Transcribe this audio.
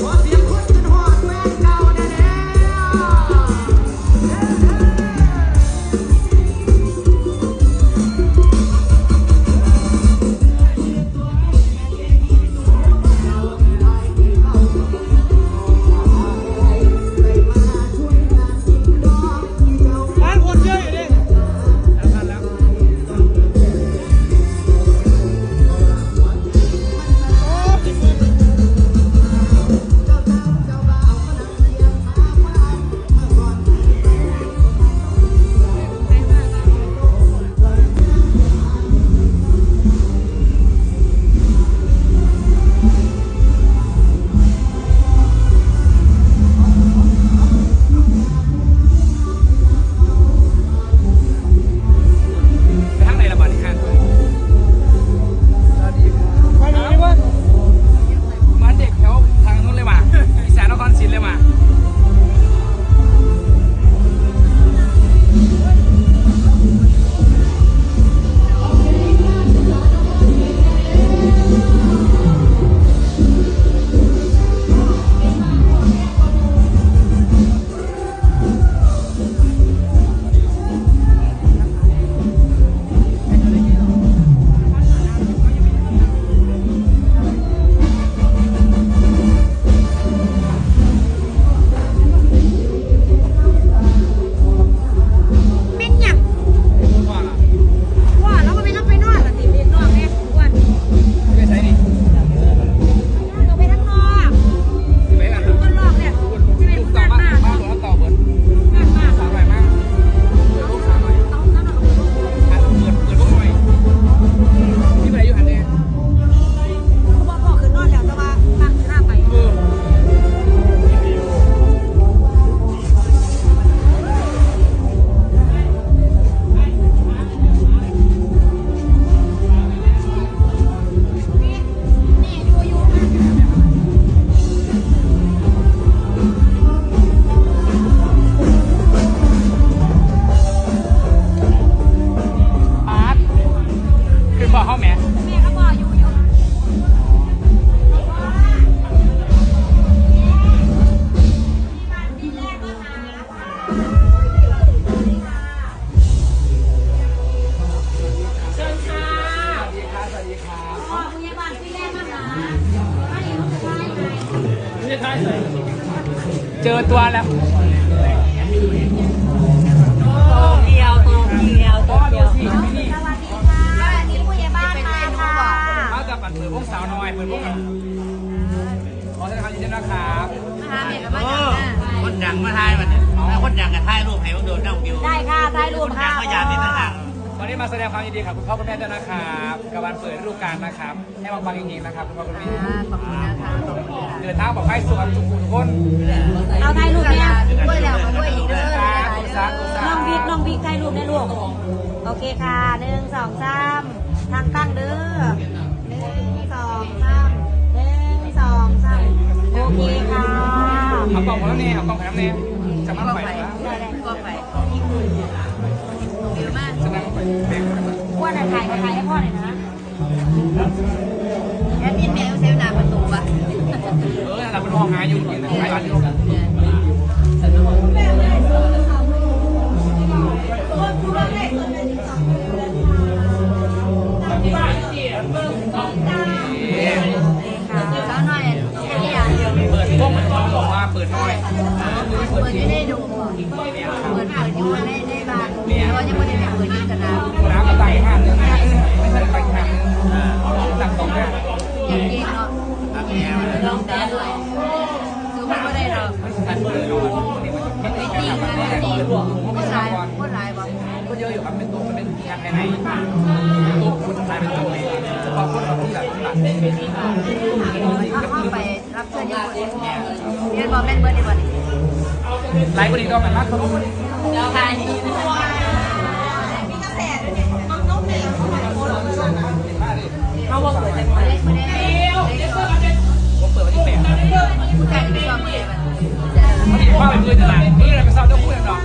What? เจอตัวแล้วโตเกียวโตเกียวโตเกียวสวัสดีค่ะวันนี้ผู้ใหญ่บ้านมาค่ะเขาจะปั่นเปิดพวกสาวน้อยเปิดพวกกันขอแสดงความยินดีนะครับมาหาเด็กกับเอมาจากอคนดังมาถ่ายมันเนี่ยถ้าคนดังก็ถ่ายรูปให้มันโดนน้องวิวได้ค่ะถ่ายรูปคปนดังก็อยากนี่ต่างหาก วันนี้มาแสดงความยินดีกับคุณพ่อคุณแม่ด้วยนะครับกับวันเปิดฤดูกาลนะครับ ให้ปังๆจริงๆนะครับคุณพ่อคุณแม่ขอบคุณนะคะขอบคุณค่ะเดินทางปลอดภัยสุขทุกคนทุกคนเอาถ่ายรูปเนี่ยด้วยแล้วมาด้วยอีกเด้อสาธุสาธุน้องบิ๊กน้องบิ๊กถ่ายรูปได้ลูกโอเคค่ะหนึ่งสองสามทางตั้งเด้อหนึ่งสองสามหนึ่งสองสามโอเคค่ะเอากล่องของน้ำเนยเอากล่องของน้ำเนยจะมาไป อ้วนอะถ่ายถ่ายให้พ่อหน่อยนะแอดมินแมวเซลนาประตูปะเออเราเป็นห้องหาอยู่กินไปบ้านลูกค่ะเช้าหน่อยแค่นี้อย่างเดียวเปิดพวกมันบอกว่าเปิดน้อยเปิดไม่ได้ดูก่อนเปิดเปิดอยู่ ม่จริงนะไม่จริงคนร้ายคนร้ายบอกก็เยอะอยู่ครับเป็นตัวมเป็นเกียร์ภานตัวคนร้ายเป็นตัวเองเฉพาะนที่แบบหลังเข้าไปรับเชิญยาเรียนบอลแม่นเบอร์ดีกว่นไลฟ์คนนี้ก็มันมากกว่าเดี๋วใครมีกระแสด้วยเนี่ยต้องต้องเด็กเขามอกเขาว่าเปิดแต่ไม่ได้ไม่ได้เปิดวันที่แปดเปิดวันที่แปด ว่าเป็นมือตลาดมืออะไรไปซ้อมต้องพูดหรอ